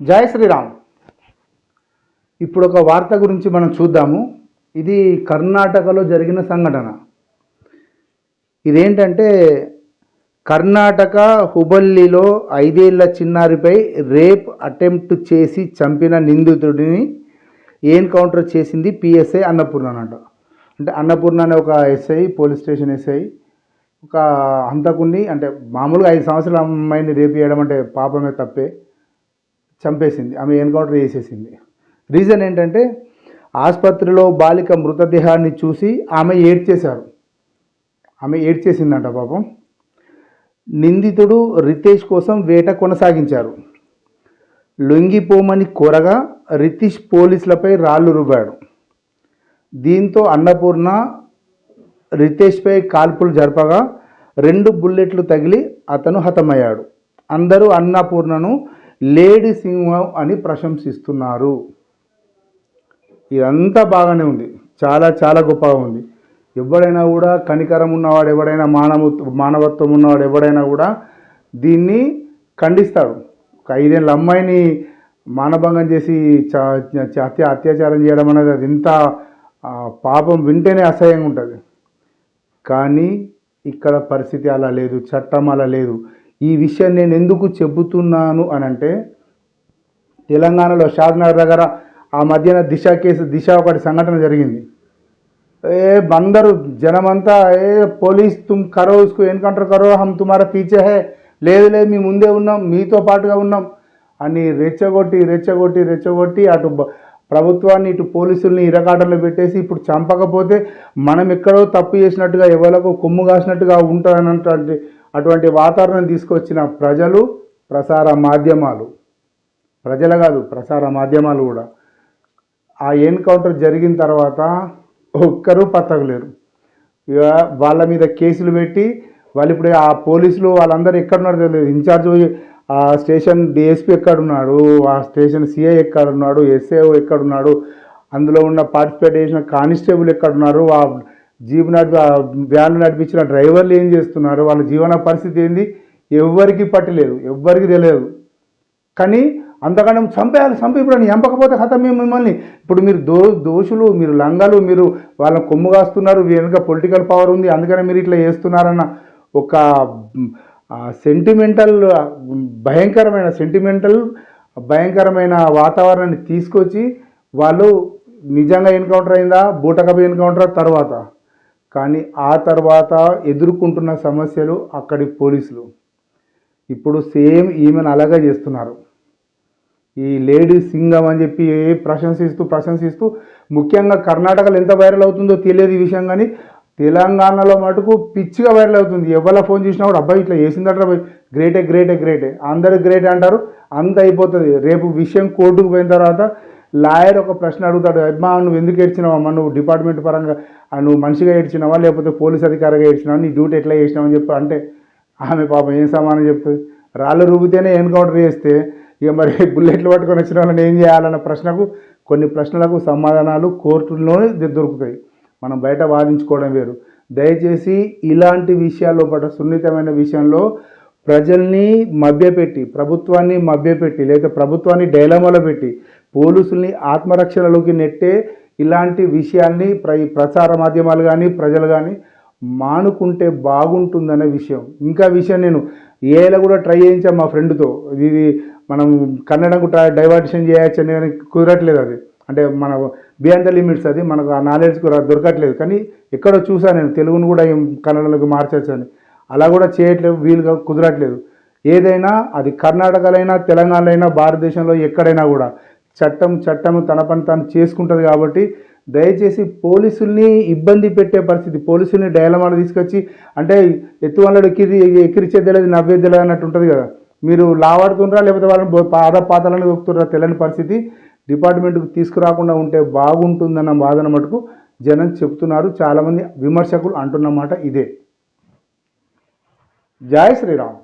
జై శ్రీరామ్. ఇప్పుడు ఒక వార్త గురించి మనం చూద్దాము. ఇది కర్ణాటకలో జరిగిన సంఘటన. ఇదేంటంటే కర్ణాటక హుబల్లిలో ఐదేళ్ళ చిన్నారిపై రేప్ అటెంప్ట్ చేసి చంపిన నిందితుడిని ఎన్కౌంటర్ చేసింది పిఎస్ఐ అన్నపూర్ణ అన్నట అంటే అన్నపూర్ణ అనే ఒక ఎస్ఐ పోలీస్ స్టేషన్ ఎస్ఐ ఒక హంతకుణ్ణి అంటే మామూలుగా ఐదు సంవత్సరాల అమ్మాయిని రేపు చేయడం అంటే పాపమే తప్పే. చంపేసింది ఆమె ఎన్కౌంటర్ చేసేసింది. రీజన్ ఏంటంటే ఆసుపత్రిలో బాలిక మృతదేహాన్ని చూసి ఆమె ఏడ్చేశారు. ఆమె ఏడ్చేసిందంట పాపం. నిందితుడు రితేష్ కోసం వేట కొనసాగించారు. లొంగిపోమని కోరగా రితీష్ పోలీసులపై రాళ్ళు రుబ్బాడు దీంతో అన్నపూర్ణ రితేష్పై కాల్పులు జరపగా రెండు బుల్లెట్లు తగిలి అతను హతమయ్యాడు. అందరూ అన్నపూర్ణను లేడీ సింహం అని ప్రశంసిస్తున్నారు. ఇదంతా బాగానే ఉంది. చాలా చాలా గొప్పగా ఉంది. ఎవడైనా కూడా కనికరం ఉన్నవాడు ఎవడైనా మానవ మానవత్వం ఉన్నవాడు ఎవడైనా కూడా దీన్ని ఖండిస్తాడు ఒక ఐదేళ్ళ అమ్మాయిని మానభంగం చేసి అత్య అత్యాచారం చేయడం అనేది అది ఎంత పాపం వింటేనే అసహ్యంగా ఉంటుంది. కానీ ఇక్కడ పరిస్థితి అలా లేదు చట్టం అలా లేదు. ఈ విషయం నేను ఎందుకు చెబుతున్నాను అని అంటే తెలంగాణలో షాద్నగర్ దగ్గర ఆ మధ్యన దిశ కేసు దిశ ఒకటి సంఘటన జరిగింది. ఏ బందరు జనమంతా ఏ పోలీస్ తుమ్ కరో ఇసుకు ఎన్కౌంటర్ కరో హమ్ తుమారా పీచే హే లేదు లేదు మీ ముందే ఉన్నాం మీతో పాటుగా ఉన్నాం అని రెచ్చగొట్టి రెచ్చగొట్టి రెచ్చగొట్టి అటు ప్రభుత్వాన్ని ఇటు పోలీసుల్ని ఇరకాటంలో పెట్టేసి ఇప్పుడు చంపకపోతే మనం ఎక్కడో తప్పు చేసినట్టుగా ఎవరికో కొమ్ము కాసినట్టుగా ఉంటారన్నటువంటి అటువంటి వాతావరణం తీసుకొచ్చిన ప్రజలు ప్రసార మాధ్యమాలు. ప్రజలు కాదు ప్రసార మాధ్యమాలు కూడా. ఆ ఎన్కౌంటర్ జరిగిన తర్వాత ఒక్కరూ పత్తగలేరు ఇక వాళ్ళ మీద కేసులు పెట్టి వాళ్ళు ఇప్పుడు ఆ పోలీసులు వాళ్ళందరూ ఎక్కడున్నారో తెలియదు. ఇన్ఛార్జ్ ఆ స్టేషన్ డిఎస్పీ ఎక్కడున్నాడు ఆ స్టేషన్ సిఐ ఎక్కడున్నాడు ఎస్ఏఓ ఎక్కడున్నాడు అందులో ఉన్న పార్టిసిపేట్ చేసిన కానిస్టేబుల్ ఎక్కడున్నారు ఆ జీపు నడిపి వ్యాన్ వ్యాన్లు నడిపించిన డ్రైవర్లు ఏం చేస్తున్నారు? వాళ్ళ జీవన పరిస్థితి ఏంది? ఎవ్వరికి పట్టలేదు ఎవ్వరికి తెలియదు. కానీ అంతకన్నా చంపేయాలి చంపి ఇప్పుడు ఎంపకపోతే కథ మేము మిమ్మల్ని. ఇప్పుడు మీరు దో దోషులు మీరు లంగాలు మీరు వాళ్ళ కొమ్ము కాస్తున్నారు వెనుక పొలిటికల్ పవర్ ఉంది అందుకని మీరు ఇట్లా చేస్తున్నారన్న ఒక సెంటిమెంటల్ భయంకరమైన సెంటిమెంటల్ భయంకరమైన వాతావరణాన్ని తీసుకొచ్చి వాళ్ళు నిజంగా ఎన్కౌంటర్ అయిందా బూటకపు ఎన్కౌంటర్ తర్వాత? కానీ ఆ తర్వాత ఎదుర్కొంటున్న సమస్యలు అక్కడి పోలీసులు. ఇప్పుడు సేమ్ ఈమెను అలాగే చేస్తున్నారు. ఈ లేడీ సింగం అని చెప్పి ప్రశంసిస్తూ ప్రశంసిస్తూ ముఖ్యంగా కర్ణాటకలో ఎంత వైరల్ అవుతుందో తెలియదు ఈ విషయం కానీ తెలంగాణలో మటుకు పిచ్చిగా వైరల్ అవుతుంది. ఎవరి ఫోన్ చేసినా కూడా అబ్బాయి ఇట్లా చేసిందట గ్రేటే గ్రేటే గ్రేటే అందరూ గ్రేట్ అంటారు. అంత అయిపోతుంది. రేపు విషయం కోర్టుకు పోయిన తర్వాత లాయర్ ఒక ప్రశ్న అడుగుతాడు అమ్మా నువ్వు ఎందుకు ఏడ్చినావు అమ్మా? నువ్వు డిపార్ట్మెంట్ పరంగా నువ్వు మనిషిగా ఏడ్చినావా? లేకపోతే పోలీస్ అధికారిగా ఏడ్చినావా? నీ డ్యూటీ ఎట్లా చేసినావు? అని చెప్పి అంటే ఆమె పాపం ఏం సమానం చెప్తుంది? రాళ్ళు రూపితేనే ఎన్కౌంటర్ చేస్తే ఇక మరి బుల్లెట్లు పట్టుకొని వచ్చిన వాళ్ళని ఏం చేయాలన్న ప్రశ్నకు కొన్ని ప్రశ్నలకు సమాధానాలు కోర్టుల్లోనే దొరుకుతాయి. మనం బయట వాదించుకోవడం వేరు. దయచేసి ఇలాంటి విషయాల్లో పట్ల సున్నితమైన విషయంలో ప్రజల్ని మభ్యపెట్టి ప్రభుత్వాన్ని మభ్యపెట్టి లేదా ప్రభుత్వాన్ని డైలమాలో పెట్టి పోలీసుల్ని ఆత్మరక్షణలోకి నెట్టే ఇలాంటి విషయాన్ని ప్ర ప్రచార మాధ్యమాలు కానీ ప్రజలు కానీ మానుకుంటే బాగుంటుందనే విషయం. ఇంకా విషయం నేను ఏలా కూడా ట్రై చేయించాను మా ఫ్రెండ్తో. ఇది మనం కన్నడకు ట్రై డైవర్షన్ చేయొచ్చు అని కుదరట్లేదు అది. అంటే మన బియాండ్ ద లిమిట్స్ అది మనకు ఆ నాలెడ్జ్ కూడా దొరకట్లేదు. కానీ ఎక్కడో చూసాను నేను తెలుగును కూడా కన్నడలోకి మార్చచ్చు అని అలా కూడా చేయట్లేదు వీలుగా కుదరట్లేదు. ఏదైనా అది కర్ణాటకలైనా తెలంగాణలో అయినా భారతదేశంలో ఎక్కడైనా కూడా చట్టం చట్టం తన పని తాను చేసుకుంటుంది కాబట్టి దయచేసి పోలీసుల్ని ఇబ్బంది పెట్టే పరిస్థితి పోలీసుల్ని డైలమాలో తీసుకొచ్చి అంటే ఎత్తువాళ్ళు ఎక్కిరి ఎక్కిరిచేద్దలేదు నవ్వేద్దలేదు అన్నట్టు ఉంటుంది కదా. మీరు లావాడుతుండ్రా లేకపోతే వాళ్ళని బో- పాద పాతాలని దొక్కుతుర్రా తెలియని పరిస్థితి. డిపార్ట్మెంట్కి తీసుకురాకుండా ఉంటే బాగుంటుందన్న బాధన మటుకు జనం చెప్తున్నారు. చాలామంది విమర్శకులు అంటున్నమాట ఇదే. జై శ్రీరామ్